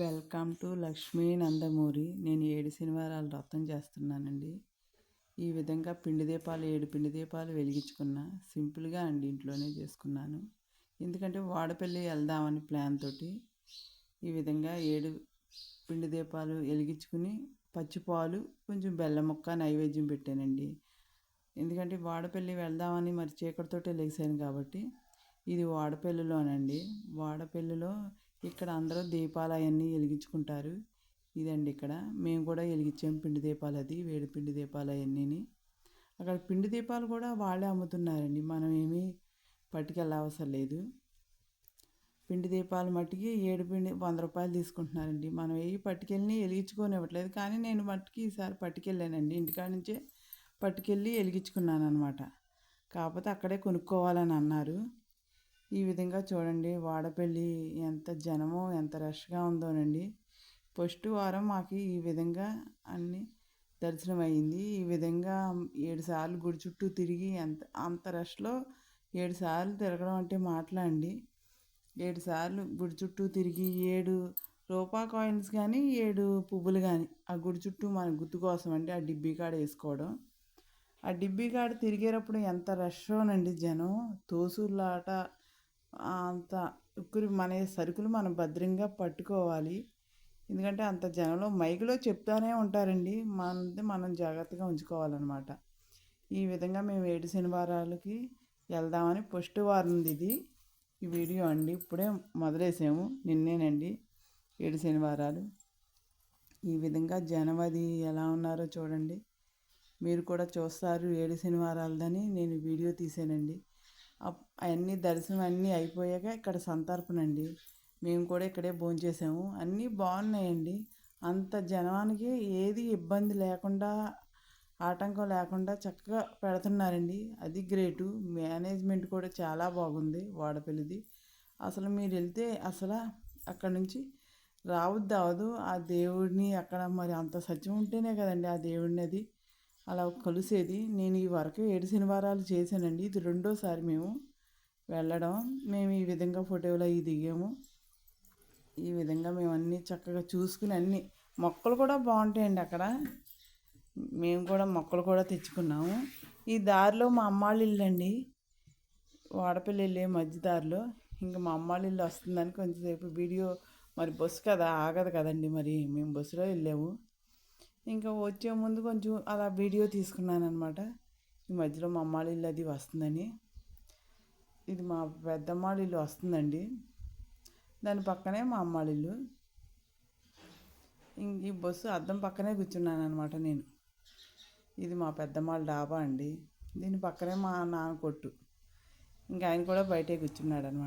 Welcome to Lakshmi Nandamuri. నేను ఏడు శనివారాలు వ్రతం చేస్తున్నానండి. ఈ విధంగా పిండి దీపాలు ఏడు పిండి దీపాలు వెలిగించుకున్న సింపుల్గా అండి ఇంట్లోనే చేసుకున్నాను. ఎందుకంటే వాడపల్లి వెళ్దామని ప్లాన్ తోటి ఈ విధంగా ఏడు పిండి దీపాలు వెలిగించుకుని పచ్చిపాలు కొంచెం బెల్లం ముక్క నైవేద్యం పెట్టానండి. ఎందుకంటే వాడపల్లి వెళ్దామని మరి చీకటితోటే లేచాను కాబట్టి ఇది వాడపల్లిలోనండి. వాడపల్లిలో ఇక్కడ అందరూ దీపాలు అవన్నీ వెలిగించుకుంటారు. ఇదండి ఇక్కడ. మేము కూడా వెలిగించాం పిండి దీపాలు అది వేడి పిండి దీపాలు అవన్నీ అక్కడ పిండి దీపాలు కూడా వాళ్ళే అమ్ముతున్నారండి. మనం ఏమీ పట్టుకెళ్ళ అవసరం లేదు. పిండి దీపాలు మట్టికి ఏడు పిండి వంద రూపాయలు తీసుకుంటున్నారండి. మనం ఏ పట్టుకెళ్ళి వెలిగించుకొని ఇవ్వట్లేదు కానీ నేను మట్టికి ఈసారి పట్టుకెళ్ళానండి. ఇంటికాడ నుంచే పట్టుకెళ్ళి వెలిగించుకున్నాను అనమాట కాకపోతే అక్కడే కొనుక్కోవాలని అన్నారు. ఈ విధంగా చూడండి వాడపల్లి ఎంత జనమో ఎంత రష్గా ఉందోనండి. ఫస్ట్ వారం మాకు ఈ విధంగా అన్ని దర్శనం అయింది ఈ విధంగా ఏడు సార్లు గుడి చుట్టూ తిరిగి ఎంత అంత రష్లో ఏడు సార్లు తిరగడం అంటే మాట్లాడండి ఏడు సార్లు గుడి చుట్టూ తిరిగి ఏడు రూపా కాయిన్స్ కానీ ఏడు పువ్వులు కానీ ఆ గుడి చుట్టూ మన గుర్తు కోసం అంటే ఆ డిబ్బీ కాడ వేసుకోవడం. ఆ డిబ్బీ కాడ తిరిగేటప్పుడు ఎంత రష్ రష్ోనండి జనం. తోసులాట అంత ఉక్కురి మన సరుకులు మనం భద్రంగా పట్టుకోవాలి. ఎందుకంటే అంత జనంలో మైకులో చెప్తానే ఉంటారండి. మనది మనం జాగ్రత్తగా ఉంచుకోవాలన్నమాట. ఈ విధంగా మేము ఏడు శనివారాలకి వెళ్దామని ఫస్ట్ వారం ఇది. ఈ వీడియో అండి. ఇప్పుడే మొదలేసాము. నిన్నేనండి. ఏడు శనివారాలు. ఈ విధంగా జనవరి ఎలా ఉన్నారో చూడండి. మీరు కూడా చూస్తారు ఏడు శనివారాలదని నేను వీడియో తీసానండి. అవన్నీ దర్శనం అన్నీ అయిపోయాక ఇక్కడ సంతర్పణ అండి మేము కూడా ఇక్కడే భోంచేసాము. అన్నీ బాగున్నాయండి. అంత జనానికి ఏది ఇబ్బంది లేకుండా ఆటంకం లేకుండా చక్కగా పెడుతున్నారండి. అది గ్రేటు. మేనేజ్మెంట్ కూడా చాలా బాగుంది వాడపల్లిది. అసలు మీరు వెళ్తే అసలు అక్కడ నుంచి రావద్దు అవదు. ఆ దేవుడిని అక్కడ మరి అంత సత్యం ఉంటేనే కదండి ఆ దేవుడిని అది అలా కలిసేది. నేను ఈ వరకు ఏడు శనివారాలు చేశానండి. ఇది రెండోసారి మేము వెళ్ళడం. మేము ఈ విధంగా ఫోటోలు అవి దిగాము. ఈ విధంగా మేము అన్నీ చక్కగా చూసుకుని అన్నీ మొక్కలు కూడా బాగుంటాయండి అక్కడ. మేము కూడా మొక్కలు కూడా తెచ్చుకున్నాము. ఈ దారిలో మా అమ్మాళ్ళు ఇల్లు అండి. వాడపల్లి వెళ్ళే మధ్య దారిలో. ఇంకా మా అమ్మాళ్ళు ఇల్లు వస్తుందని కొంచెంసేపు వీడియో మరి బస్సు కదా ఆగదు కదండి మరి. మేము బస్సులో వెళ్ళాము. ఇంకా వచ్చే ముందు కొంచెం అలా వీడియో తీసుకున్నాను అనమాట ఈ మధ్యలో మా అమ్మాళ్ళ ఇల్లు అది వస్తుందని. ఇది మా పెద్దమ్మాళ్ళ ఇల్లు వస్తుందండి. దాని పక్కనే మా అమ్మాళ్ళ ఇల్లు. ఈ బస్సు అద్దం పక్కనే కూర్చున్నాను అనమాట నేను. ఇది మా పెద్దమ్మాళ్ళ డాబా అండి. దీని పక్కనే మా నాన్న కొట్టు. ఇంకా ఆయన కూడా బయటే కూర్చున్నాడు అనమాట